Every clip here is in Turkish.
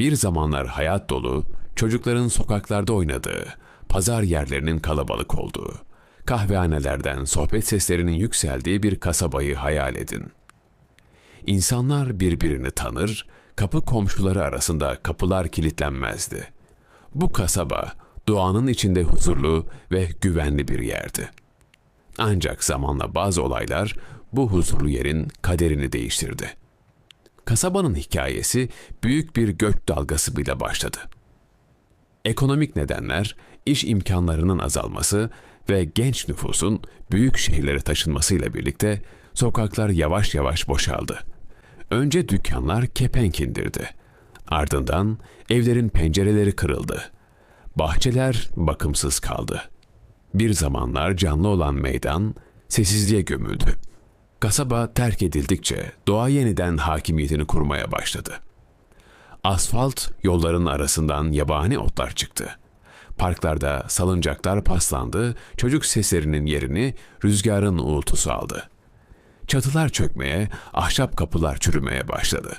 Bir zamanlar hayat dolu, çocukların sokaklarda oynadığı, pazar yerlerinin kalabalık olduğu, kahvehanelerden sohbet seslerinin yükseldiği bir kasabayı hayal edin. İnsanlar birbirini tanır, kapı komşuları arasında kapılar kilitlenmezdi. Bu kasaba doğanın içinde huzurlu ve güvenli bir yerdi. Ancak zamanla bazı olaylar bu huzurlu yerin kaderini değiştirdi. Kasabanın hikayesi büyük bir gök dalgası bile başladı. Ekonomik nedenler, iş imkanlarının azalması ve genç nüfusun büyük şehirlere taşınmasıyla birlikte sokaklar yavaş yavaş boşaldı. Önce dükkanlar kepenk indirdi. Ardından evlerin pencereleri kırıldı. Bahçeler bakımsız kaldı. Bir zamanlar canlı olan meydan sessizliğe gömüldü. Kasaba terk edildikçe doğa yeniden hakimiyetini kurmaya başladı. Asfalt yolların arasından yabani otlar çıktı. Parklarda salıncaklar paslandı, çocuk seslerinin yerini rüzgarın uğultusu aldı. Çatılar çökmeye, ahşap kapılar çürümeye başladı.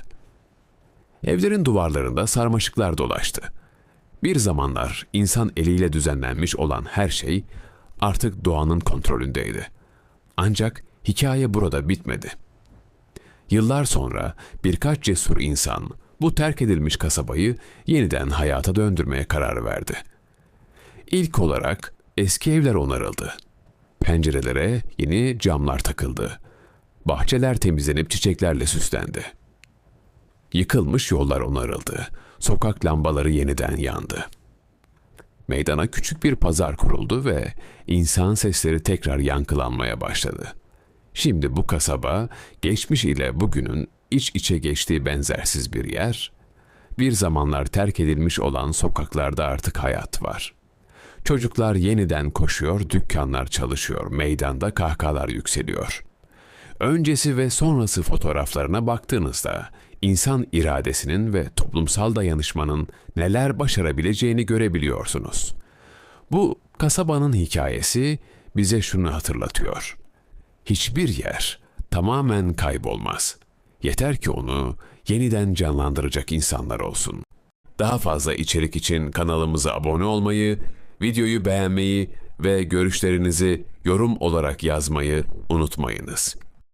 Evlerin duvarlarında sarmaşıklar dolaştı. Bir zamanlar insan eliyle düzenlenmiş olan her şey artık doğanın kontrolündeydi. Ancak hikaye burada bitmedi. Yıllar sonra birkaç cesur insan bu terk edilmiş kasabayı yeniden hayata döndürmeye karar verdi. İlk olarak eski evler onarıldı. Pencerelere yeni camlar takıldı. Bahçeler temizlenip çiçeklerle süslendi. Yıkılmış yollar onarıldı. Sokak lambaları yeniden yandı. Meydana küçük bir pazar kuruldu ve insan sesleri tekrar yankılanmaya başladı. Şimdi bu kasaba geçmiş ile bugünün iç içe geçtiği benzersiz bir yer. Bir zamanlar terk edilmiş olan sokaklarda artık hayat var. Çocuklar yeniden koşuyor, dükkanlar çalışıyor, meydanda kahkahalar yükseliyor. Öncesi ve sonrası fotoğraflarına baktığınızda insan iradesinin ve toplumsal dayanışmanın neler başarabileceğini görebiliyorsunuz. Bu kasabanın hikayesi bize şunu hatırlatıyor. Hiçbir yer tamamen kaybolmaz. Yeter ki onu yeniden canlandıracak insanlar olsun. Daha fazla içerik için kanalımıza abone olmayı, videoyu beğenmeyi ve görüşlerinizi yorum olarak yazmayı unutmayınız.